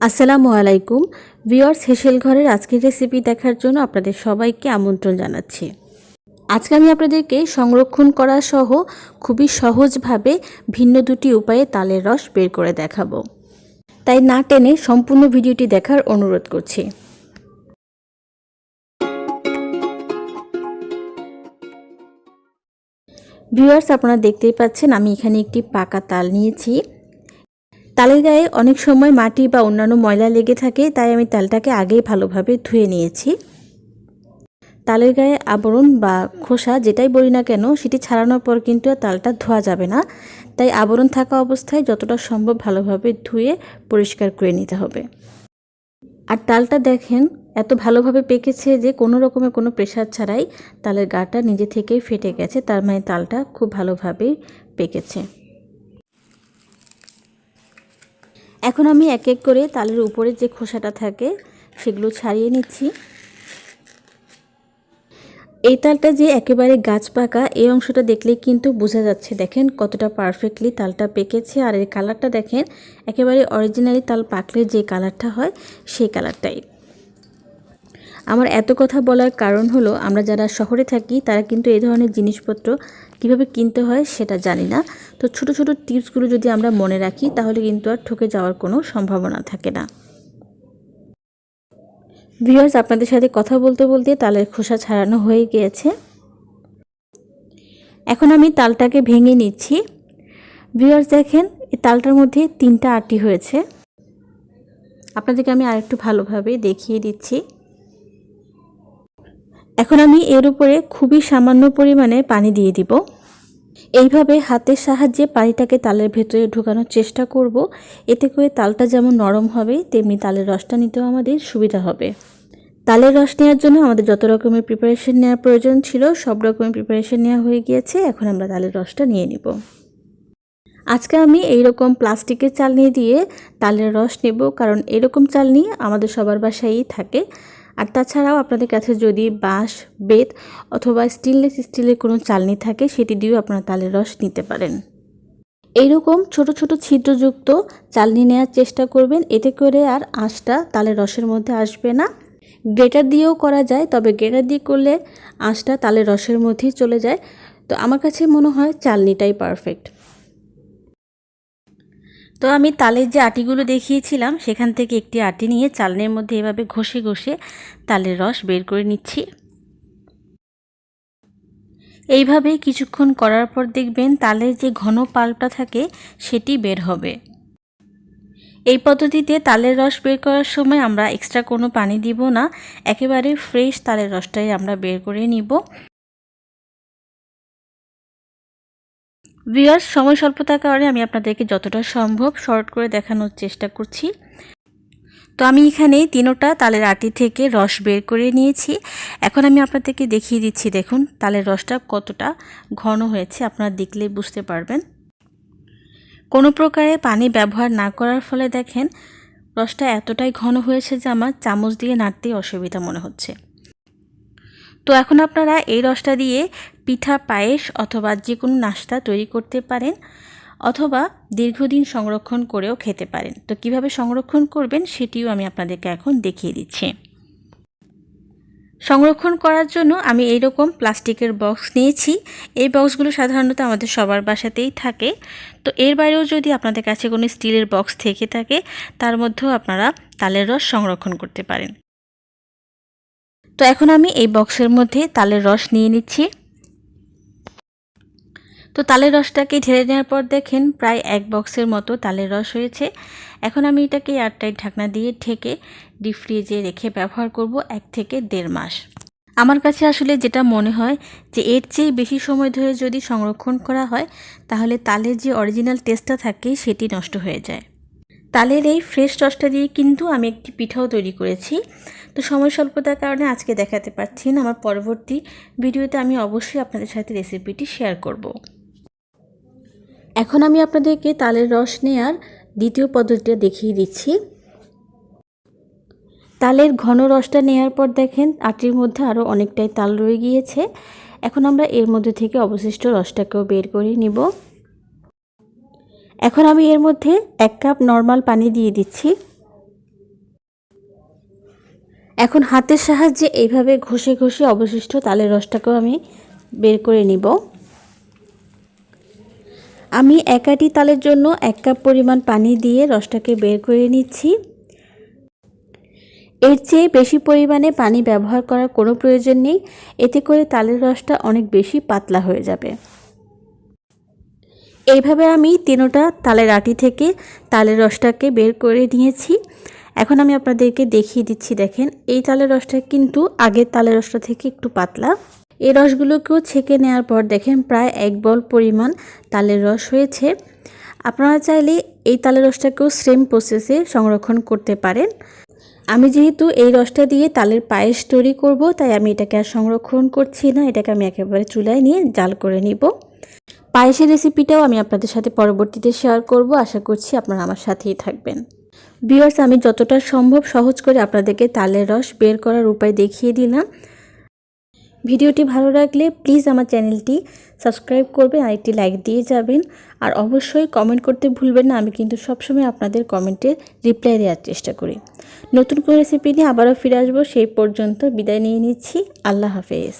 আসসালামু আলাইকুম। ভিওয়ার্স হেসেল ঘরের আজকের রেসিপি দেখার জন্য আপনাদের সবাইকে আমন্ত্রণ জানাচ্ছি। আজকে আমি আপনাদেরকে সংরক্ষণ করা সহ খুবই সহজভাবে ভিন্ন দুটি উপায়ে তালের রস বের করে দেখাবো। তাই না টেনে সম্পূর্ণ ভিডিওটি দেখার অনুরোধ করছি। ভিউয়ার্স, আপনারা দেখতেই পাচ্ছেন আমি এখানে একটি পাকা তাল নিয়েছি। তালের গায়ে অনেক সময় মাটি বা অন্যান্য ময়লা লেগে থাকে, তাই আমি তালটাকে আগেই ভালোভাবে ধুয়ে নিয়েছি। তালের গায়ে আবরণ বা খোসা যেটাই বলি না কেন, সেটি ছাড়ানোর পর কিন্তু তালটা ধোয়া যাবে না। তাই আবরণ থাকা অবস্থায় যতটা সম্ভব ভালোভাবে ধুয়ে পরিষ্কার করে নিতে হবে। আর তালটা দেখেন, এত ভালোভাবে পেকেছে যে কোনো রকমের কোনো প্রেশার ছাড়াই তালের গাটা নিজে থেকেই ফেটে গেছে, তার মানে তালটা খুব ভালোভাবেই পেকেছে। এখন আমি এক এক করে তালের উপরে যে খোসাটা থাকে, সেগুলো ছাড়িয়ে নিচ্ছি। এই তালটা যে একেবারে গাছ পাকা, এই অংশটা দেখলে কিন্তু বোঝা যাচ্ছে, দেখেন কতটা পারফেক্টলি তালটা পেকেছে। আর এর কালারটা দেখেন, একেবারে অরিজিনালি তাল পাকলে যে কালারটা হয়, সেই কালারটাই আমার এত কথা বলার কারণ হলো, আমরা যারা শহরে থাকি, তারা কিন্তু এই ধরনের জিনিসপত্র কীভাবে কিনতে হয় সেটা জানি না। তো ছোট ছোট টিপসগুলো যদি আমরা মনে রাখি, তাহলে কিন্তু আর ঠকে যাওয়ার কোনো সম্ভাবনা থাকে না। ভিউয়ার্স, আপনাদের সাথে কথা বলতে বলতে তালের খোসা ছাড়ানো হয়ে গিয়েছে। এখন আমি তালটাকে ভেঙে নিচ্ছি। ভিউয়ার্স, দেখেন, এই তালটার মধ্যে তিনটা আটি হয়েছে। আপনাদেরকে আমি আরেকটু ভালোভাবে দেখিয়ে দিচ্ছি। এখন আমি এর উপরে খুবই সামান্য পরিমাণে পানি দিয়ে দিব। এইভাবে হাতের সাহায্যে পানিটাকে তালের ভেতরে ঢোকানোর চেষ্টা করব। এতে করে তালটা যেমন নরম হবে, তেমনি তালের রসটা নিতেও আমাদের সুবিধা হবে। তালের রস নেওয়ার জন্য আমাদের যত রকমের প্রিপারেশন নেওয়ার প্রয়োজন ছিল, সব রকমের প্রিপারেশন নেওয়া হয়ে গিয়েছে। এখন আমরা তালের রসটা নিয়ে নিব। আজকে আমি এই রকম প্লাস্টিকের চালনি দিয়ে তালের রস নেব, কারণ এরকম চালনি আমাদের সবার বাসায়ই থাকে। আর তাছাড়াও আপনাদের কাছে যদি বাঁশ, বেত অথবা স্টেনলেস স্টিলের কোনো চালনি থাকে, সেটি দিয়েও আপনারা তালের রস নিতে পারেন। এইরকম ছোট ছোট ছিদ্রযুক্ত চালনি নেওয়ার চেষ্টা করবেন, এতে করে আর আঁশটা তালের রসের মধ্যে আসবে না। গ্রেটার দিয়েও করা যায়, তবে গ্রেটার দিয়ে করলে আঁশটা তালের রসের মধ্যেই চলে যায়। তো আমার কাছে মনে হয় চালনিটাই পারফেক্ট। তো আমি তালের যে আটিগুলো দেখিয়েছিলাম, সেখান থেকে একটি আটি নিয়ে চালনের মধ্যে এভাবে ঘষে ঘষে তালের রস বের করে নিচ্ছি। এইভাবে কিছুক্ষণ করার পর দেখবেন তালের যে ঘন পাল্পটা থাকে, সেটি বের হবে। এই পদ্ধতিতে তালের রস বের করার সময় আমরা এক্সট্রা কোনো পানি দিব না, একেবারে ফ্রেশ তালের রসটাই আমরা বের করে নিব। ভিউয়ার্স সময় স্বল্পতার কারণে আমি আপনাদেরকে যতটা সম্ভব শর্ট করে দেখানোর চেষ্টা করছি। তো আমি এখানে তিনোটা তালের আটি থেকে রস বের করে নিয়েছি। এখন আমি আপনাদেরকে দেখিয়ে দিচ্ছি, দেখুন, তালের রসটা কতটা ঘন হয়েছে, আপনারা দেখলেই বুঝতে পারবেন। কোনো প্রকারে পানি ব্যবহার না করার ফলে দেখেন, রসটা এতটাই ঘন হয়েছে যে আমার চামচ দিয়ে নাড়তেই অসুবিধা মনে হচ্ছে। তো এখন আপনারা এই রসটা দিয়ে পিঠা, পায়েস অথবা যে কোনো নাস্তা তৈরি করতে পারেন অথবা দীর্ঘদিন সংরক্ষণ করেও খেতে পারেন। তো কীভাবে সংরক্ষণ করবেন সেটিও আমি আপনাদেরকে এখন দেখিয়ে দিচ্ছি। সংরক্ষণ করার জন্য আমি এই রকম প্লাস্টিকের বক্স নিয়েছি। এই বক্সগুলো সাধারণত আমাদের সবার বাসাতেই থাকে। তো এর বাইরেও যদি আপনাদের কাছে কোনো স্টিলের বক্স থেকে থাকে, তার মধ্যেও আপনারা তালের রস সংরক্ষণ করতে পারেন। তো এখন আমি এই বক্সের মধ্যে তালের রস নিয়ে নিচ্ছি। তো তালের রসটাকে ঢেলে নেওয়ার পর দেখেন প্রায় এক বক্সের মতো তালের রস হয়েছে। এখন আমি এটাকে এয়ারটাইট ঢাকনা দিয়ে ঢেকে ডিপ ফ্রিজে রেখে ব্যবহার করব এক থেকে দেড় মাস। আমার কাছে আসলে যেটা মনে হয় যে এর চেয়ে বেশি সময় ধরে যদি সংরক্ষণ করা হয়, তাহলে তালের যে অরিজিনাল টেস্টটা থাকে সেটি নষ্ট হয়ে যায়। তালের এই ফ্রেশ রসটা দিয়ে কিন্তু আমি একটি পিঠাও তৈরি করেছি। তো সময় স্বল্পতার কারণে আজকে দেখাতে পারছি না। আমার পরবর্তী ভিডিওতে আমি অবশ্যই আপনাদের সাথে রেসিপিটি শেয়ার করব। এখন আমি আপনাদেরকে তালের রস নেয়ার দ্বিতীয় পদ্ধতিটা দেখিয়ে দিচ্ছি। তালের ঘন রসটা নেওয়ার পর দেখেন, আটির মধ্যে আরও অনেকটাই তাল রয়ে গিয়েছে। এখন আমরা এর মধ্যে থেকে অবশিষ্ট রসটাকেও বের করে নিব। এখন আমি এর মধ্যে এক কাপ নর্মাল পানি দিয়ে দিচ্ছি। এখন হাতের সাহায্যে এইভাবে ঘষে ঘষে অবশিষ্ট তালের রসটাকেও আমি বের করে নিব। আমি একাটি তালের জন্য এক কাপ পরিমাণ পানি দিয়ে রসটাকে বের করে নিচ্ছি। এর চেয়ে বেশি পরিমাণে পানি ব্যবহার করার কোনো প্রয়োজন নেই, এতে করে তালের রসটা অনেক বেশি পাতলা হয়ে যাবে। এইভাবে আমি তিনোটা তালের আটি থেকে তালের রসটাকে বের করে নিয়েছি। এখন আমি আপনাদেরকে দেখিয়ে দিচ্ছি, দেখেন। এই তালের রসটা কিন্তু আগের তালের রসটা থেকে একটু পাতলা। এই রসগুলোকেও ছেঁকে নেওয়ার পর, দেখেন, প্রায় এক বল পরিমাণ তালের রস হয়েছে। আপনারা চাইলে এই তালের রসটাকেও সেম প্রসেসে সংরক্ষণ করতে পারেন। আমি যেহেতু এই রসটা দিয়ে তালের পায়েস তৈরি করব, তাই আমি এটাকে আর সংরক্ষণ করছি না। এটাকে আমি একেবারে চুলায় নিয়ে জাল করে নিব। পায়েসের রেসিপিটাও আমি আপনাদের সাথে পরবর্তীতে শেয়ার করব। আশা করছি আপনারা আমার সাথেই থাকবেন। বিয়ার্স আমি যতটা সম্ভব সহজ করে আপনাদেরকে তালের রস বের করার উপায় দেখিয়ে দিলাম। ভিডিওটি ভালো লাগলে প্লিজ আমার চ্যানেলটি সাবস্ক্রাইব করবেন আর একটি লাইক দিয়ে যাবেন। আর অবশ্যই কমেন্ট করতে ভুলবেন না, আমি কিন্তু সবসময় আপনাদের কমেন্টের রিপ্লাই দেওয়ার চেষ্টা করি। নতুন কোনো রেসিপি নিয়ে আবারও ফিরে আসব, সেই পর্যন্ত বিদায় নিয়ে নিচ্ছি। আল্লাহ হাফেজ।